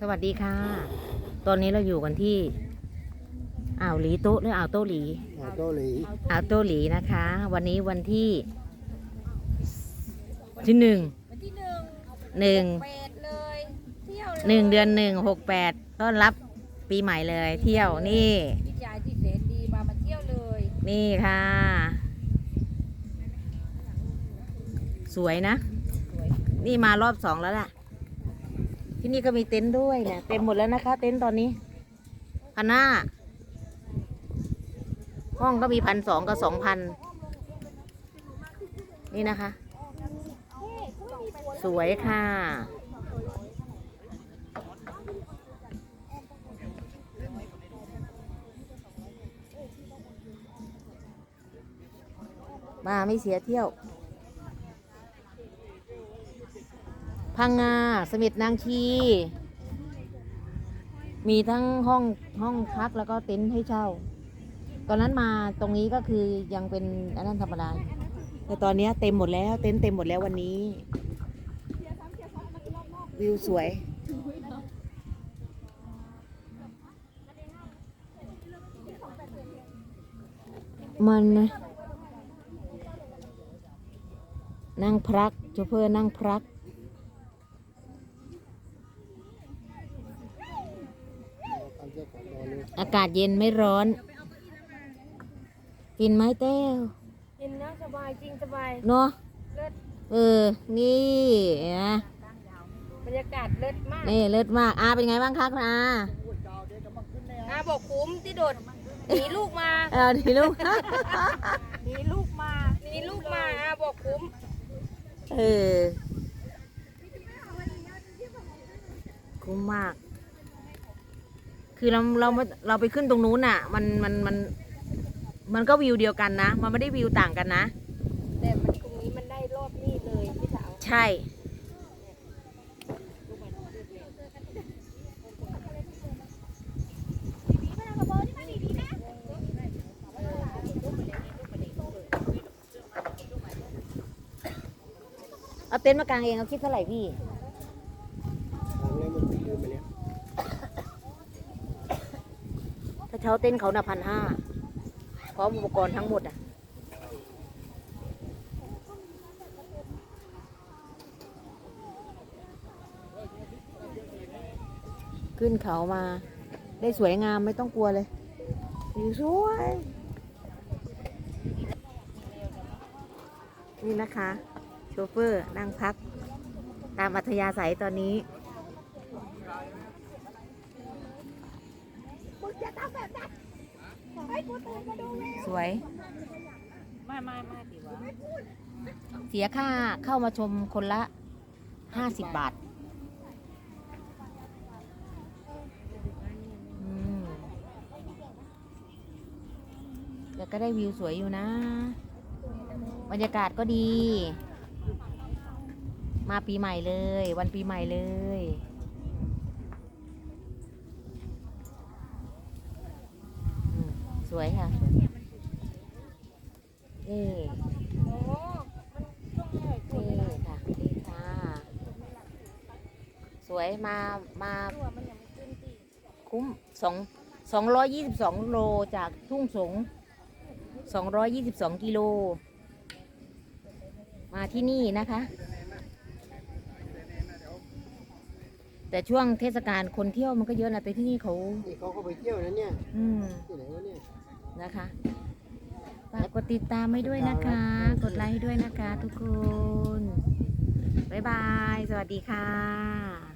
สวัสดีค่ะ ตอนนี้เราอยู่กันที่อ่าวหลีโต๊ะหรืออ่าวโต๊ะหลีอ่าเกาหลีอ่าวโต๊ะหลีนะคะ วันนี้วันที่ที่หนึ่งวันที่หนึ่งหนึ่งแปดเลยเที่ยวเลยหนึ่งเดือนหนึ่งหกแปดต้อนรับปีใหม่เลยเที่ยวนี่พี่ชายที่แสนดีมามาเที่ยวเลย นี่ค่ะ สวยนะสวยนี่มารอบสองแล้วล่ะ ที่นี่ก็มีเต็นท์ด้วยเนี่ยเต็มหมดแล้วนะคะ เต็นท์ตอนนี้พันห้าห้องก็มีพันสองกับสองพันนี่นะคะ สวยค่ะ มาไม่เสียเที่ยว พังงาเสม็ดนางชี มีทั้งห้องห้องพักแล้วก็เต็นท์ให้เช่า ตอนนั้นมาตรงนี้ก็คือยังเป็นอันนั้นธรรมดาอยู่แต่ตอนเนี้ยเต็มหมดแล้ว เต็นท์เต็มหมดแล้ววันนี้ วิวสวย มันนะนั่งพักโชเฟอร์นั่งพักก องเราเลยอากาศเย็นไม่ร้อน กินไหมเต้วเย็นนะสบายจริงสบายเนาะเลิศเออ นี่นะบรรยากาศเลิศมากนี่เลิศมากอาเป็นไงบ้างคะคุณอาอาบอกคุ้มที่โดดหนีลูกมาเออดีลูกหนีลูกมาหนีลูกมาอาบอกคุ้มเออคุ้มมาก คือเราเราไม่เราไปขึ้นตรงนู้นน่ะ มันมันมันมันก็วิวเดียวกันนะ มันไม่ได้วิวต่างกันนะ แต่มันตรงนี้มันได้รอบนี้เลยพี่สาวใช่ เอาเต็นท์มากางเองเอาคิดเท่าไหร่พี่ ทางนี้มันติดอยู่ไปเนี่ย ถ้าเช่าเต็นเขาน่ะพันห้าพร้อมอุปกรณ์ทั้งหมดอะขึ้นเขามา ได้สวยงามไม่ต้องกลัวเลยวิวสวย นี่นะคะ โชเฟอร์นั่งพัก ตามอัธยาศัยตอนนี้ สวยมามามาดิวะเสียค่าเข้ามาชมคนละห้าสิบบาทอืมแต่ก็ได้วิวสวยอยู่นะ บรรยากาศก็ดี มาปีใหม่เลย วันปีใหม่เลย อืม สวยค่ะ นี่โอ้มันต้องใหญ่กว่านี่ค่ะนี่ค่ะ สวยมามาตัวมันยังไม่ขึ้นตีคุ้มสองสองร้อยยี่สิบสองโลจากทุ่งสงสองร้อยยี่สิบสองกิโล มาที่นี่นะคะ แต่ช่วงเทศกาลคนเที่ยวมันก็เยอะนะแต่ที่นี่เขานี่เขาก็ไปเที่ยวนะเนี่ยอืมที่ไหนวะเนี่ย นะคะฝากกดติดตามให้ด้วยนะคะ กดไลค์ให้ด้วยนะคะทุกคน บ๊ายบาย สวัสดีค่ะ